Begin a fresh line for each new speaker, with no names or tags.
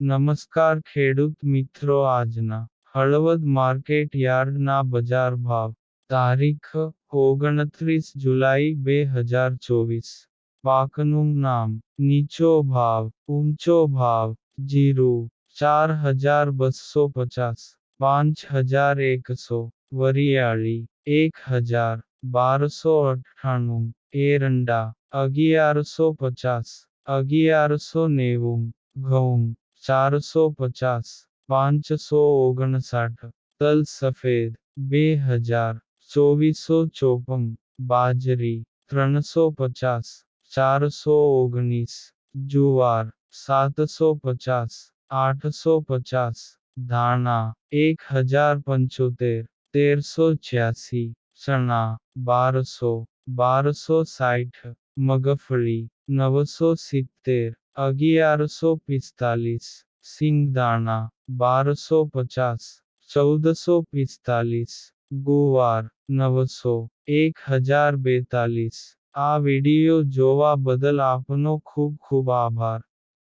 નમસ્કાર ખેડૂત મિત્રો આજના હળવદ માર્કેટ યાર્ડના બજાર ભાવ તારીખ ઓગણત્રીસ જુલાઈ બે હજાર ચોવીસ પાકનું નામ નીચો ભાવ ઊંચો ભાવ જીરું ચાર હજાર બસો પચાસ પાંચ હજાર એકસો વરિયાળી એક હજાર બારસો અઠ્ઠાણું એરંડા અગિયારસો પચાસ અગિયારસો નેવું ઘઉં ચારસો પચાસ પાંચસો ઓગણસાઠ તલ સફેદ બે હજાર ચોવીસો ચોપન બાજરી ત્રણસો પચાસ ચારસો ઓગણીસ જુવાર સાતસો પચાસ આઠસો પચાસ ધાણા એક હજાર પંચોતેર તેરસો છ્યાસી ચણા બારસો બારસો સાઠ મગફળી નવસો સિત્તેર અગિયારસો પિસ્તાલીસ સિંગદાણા બારસો પચાસ ચૌદસો પિસ્તાલીસ ગુવાર નવસો એક હજાર બેતાલીસ આ વીડિયો જોવા બદલ આપનો ખૂબ ખૂબ આભાર